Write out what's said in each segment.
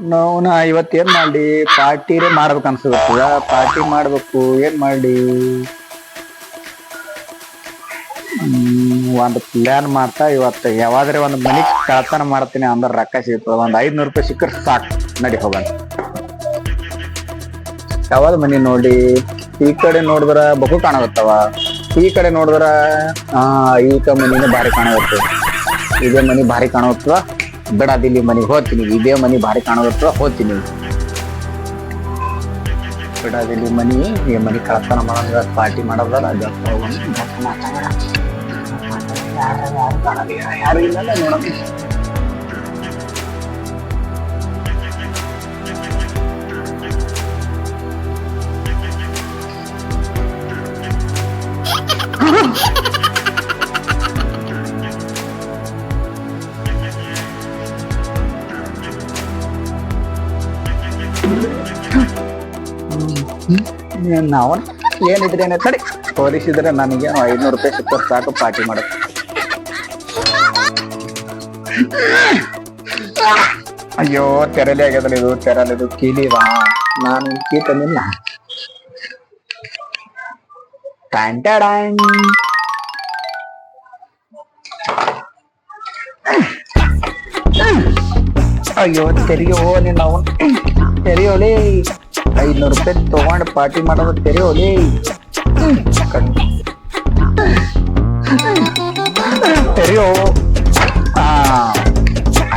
ನಾವು ಇವತ್ತು ಏನ್ ಮಾಡಿ ಪಾರ್ಟಿರೇ ಮಾಡ್ಬೇಕು ಅನ್ಸುತ್ತದ ಪಾರ್ಟಿ ಮಾಡ್ಬೇಕು. ಏನ್ ಮಾಡಿ ಒಂದು ಪ್ಲಾನ್ ಮಾಡ್ತಾ ಇವತ್ತು ಯಾವಾದ್ರೆ ಒಂದ್ ಮನಿ ಕಳತನ ಮಾಡ್ತೀನಿ ಅಂದ್ರೆ ರೊಕ್ಕ ಸಿಗ್ತದ. ಒಂದ್ ಐದ್ನೂರು ರೂಪಾಯಿ ಸಿಕ್ಕರೆ ಸಾಕು. ನಡಿ, ಹೋಗೋಣ. ಯಾವಾಗ ಮನಿ ನೋಡಿ ಈ ಕಡೆ ನೋಡಿದ್ರ ಬಹು ಕಾಣಗತ್ತವ ಈ ಕಡೆ ನೋಡಿದ್ರ, ಆ, ಈ ಮನಿನೇ ಭಾರಿ ಕಾಣಗತ್ತೆ ಇದೇ ಮನಿ ಭಾರಿ ಕಾಣಗತ್ತವ ಬಿಡದಿಲ್ಲಿ ಮನೆಗೆ ಹೋಗ್ತೀನಿ. ಇದೇ ಮನೆ ಭಾರಿ ಕಾಣೋದತ್ರ ಹೋಗ್ತೀನಿ. ಬಿಡದಿಲ್ಲಿ ಮನಿ ಈ ಮನಿ ಕಳಸ್ತಾನ ಮಾಡೋದ ಪಾರ್ಟಿ ಮಾಡೋದಲ್ಲ. ಯಾರು ಇಲ್ಲ ಕಾಣಲ್ಲ, ನಾವು ಏನಿದ್ರೆ ಏನೇ ತಡಿ ತೋರಿಸಿದ್ರೆ ನನಗೇನು ಐನೂರು ರೂಪಾಯಿ ಸಿಕ್ಕರೆ ಸಾಕು ಪಾರ್ಟಿ ಮಾಡೋದು ಅಯ್ಯೋ, ತೆರಲಿ ಆಗ್ಯದಲ್ಲ ಇದು, ತೆರಲಿ ಇದು, ಕೀಲಿವಾ. ನಾನು ಕೀ ತಂದಿಲ್ಲ. ಅಯ್ಯೋ, ತೆರಿಯೋ ನೀನು. ಅವನ್ ತೆರಿಯೋಲೇ. ಐದ್ನೂರು ರೂಪಾಯಿ ತಗೊಂಡು ಪಾರ್ಟಿ ಮಾಡೋದು ತೆರಿಯೋಲೇ ತೆರಿಯೋ ಆ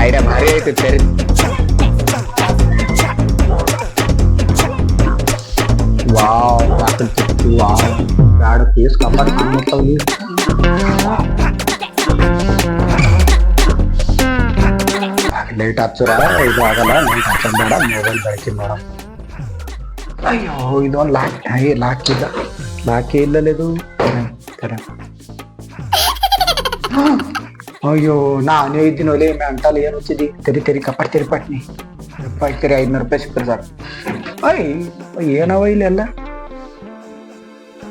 ಐಡಿಯಾ ಭಾರಿ ಐತಿ ತೆರಿ ವಾವ್ ಚಾಕಲ್ ಚಿಕ್ಕಿ ವಾವ್ ಬ್ಯಾಡ ಪೀಸ್ ಕಪಾಟ್ ತಿನ್ನುತ್ತವ್ಲಿ ಲೈಟ್ ಹಚ್ಚರ ಇದು ಆಗಲ್ಲ ಲೈಟ್ ಹಚ್ಚೋದ್ ಬೇಡ ಮೊಬೈಲ್ ಬೆಳಕಿನ ನೋಡ ಅಯ್ಯೋ ಇದೊಂದು ಲಾಕ್ ಏ ಲಾಕ್ ಇಲ್ಲ. ಲಾಕೇ ಇಲ್ಲಲ್ಲ ಇದು ಅಯ್ಯೋ ನಾನೇ ಇದ್ದೀನಿ ಒಲೆ ಮ್ಯಾಂಟಲ್ ಏನು ಹಚ್ಚಿದಿ ತೆರಿ ತೆರಿ ಕಪಾಟ್ ತೆರಿ ಪಟ್ನಿ. ಕಪಾಟ್ ತೆರಿ ಐದ್ನೂರು ರೂಪಾಯಿ ಸಿಕ್ಕರೆ ಸಾಕು. ಅಯ್ಯ ಏನವ ಇಲ್ಲೆಲ್ಲ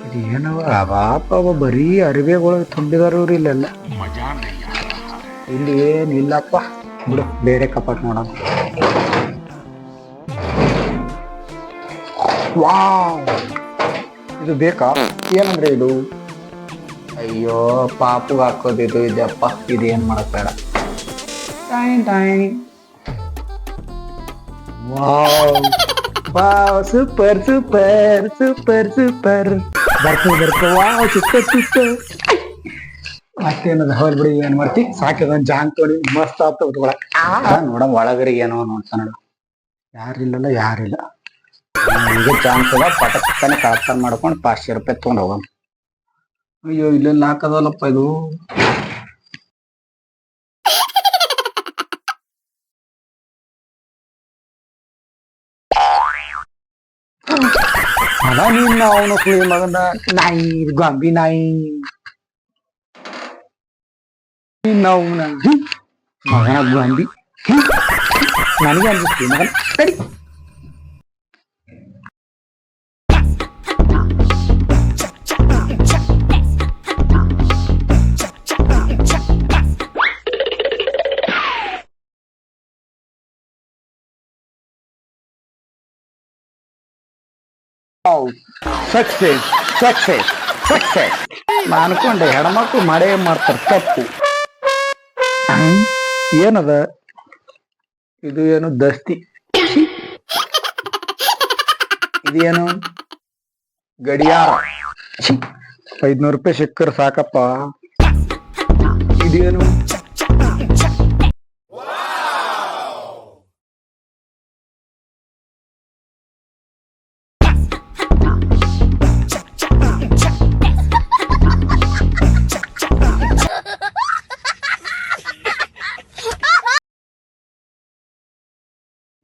ಇದು ಏನವ? ಬಾಪ ಅವ ಬರೀ ಅರಿವೆಗಳು ತುಂಬಿದಾರವ್ರು ಇಲ್ಲೆಲ್ಲ. ಇಲ್ಲಿ ಏನಿಲ್ಲಪ್ಪ. ಬಿಡು ಬೇರೆ ಕಪಾಟ್ ನೋಡೋಣ. ವಾವ್. ಇದು ಬೇಕಾ? ಏನಂದ್ರೆ ಇದು? ಅಯ್ಯೋ, ಪಾಪು ಹಾಕೋದು ಇದು ಇದಪ್ಪ ಇದು ಏನ್ ಮಾಡಕ್ ಬೇಡ. ಟೈನ್ ಟೈನ್ wow. Wow, super super super super. ಬರ್ತು ಬರ್ತು ವಾವ್, ಸೂಪರ್ ಸೂಪರ್. ಮತ್ತೇನದ? ಹೌದ್ ಬಿಡಿ, ಏನ್ ಮಾಡ್ತಿ? ಸಾಕಿದ ಜಾಂಗ್ ತೋಡಿ ಮಸ್ತ್ ಆಗ್ತದೆ ನೋಡ ಒಳಗರಿ ಏನೋ ನೋಡ್ತಾನ ನೋಡು. ಯಾರಿಲ್ಲಲ್ಲ, ಯಾರಿಲ್ಲ. ಈಗ ಚಾನ್ಸ್ ಅದ ಪಟಕ್ಕನೆ ಕಳ್ತನ ಮಾಡ್ಕೊಂಡು ಪಾಚಶೆ ರೂಪಾಯಿ ತಗೊಂಡು ಹೋಗೋಣ. ಅಯ್ಯೋ ಇಲ್ಲೆಲ್ಲ ಹಾಕದಲ್ಲಪ್ಪ ಇದು? ಅದ ನೀನ್ ಅವನು ಕುಳಿ ಮಗನ. ನಾಯಿ ಗೊಂಬಿ ನಾಯಿ. ನೀನ್ ಅವನ ಮಗನ ಗೊಂಬಿ. ನನಗೆ ಅನ್ಸುತ್ತೆ ಮಗನ. ತಡಿ. ಸಕ್ಸೆಸ್ ಸಕ್ಸೆಸ್ ಸಕ್ಸೆಸ್ ನಾ ಅನ್ಕೊಂಡೆ ಹೆಣ್ಮಕ್ಳು ಮಾಡೇ ಮಾಡ್ತಾರೆ ತಪ್ಪು ಹ್ಮ್? ಏನದ ಇದು ಏನು ದಸ್ತಿ ಇದೇನು ಗಡಿಯಾರ ಛೀ, ಐದ್ನೂರು ರೂಪಾಯಿ ಸಿಕ್ಕರೆ ಸಾಕಪ್ಪ ಇದೇನು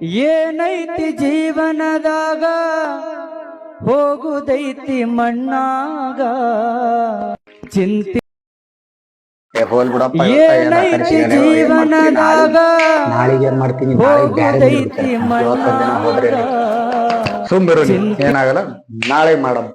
ಏನೈತಿ ಜೀವನದಾಗ ಹೋಗುದೈತಿ ಮಣ್ಣಾಗ? ಚಿಂತೆ ಏನೈತಿ? ಜೀವನದಾಗ ನಾಳೆಗೆ ಏನ್ ಮಾಡ್ತೀನಿ? ಹೋಗುದೈತಿ ಮಣ್ಣಾಗ. ಸುಮ್ಮಿರು ಏನಾಗಲ್ಲ? ನಾಳೆ ಮಾಡಮ್.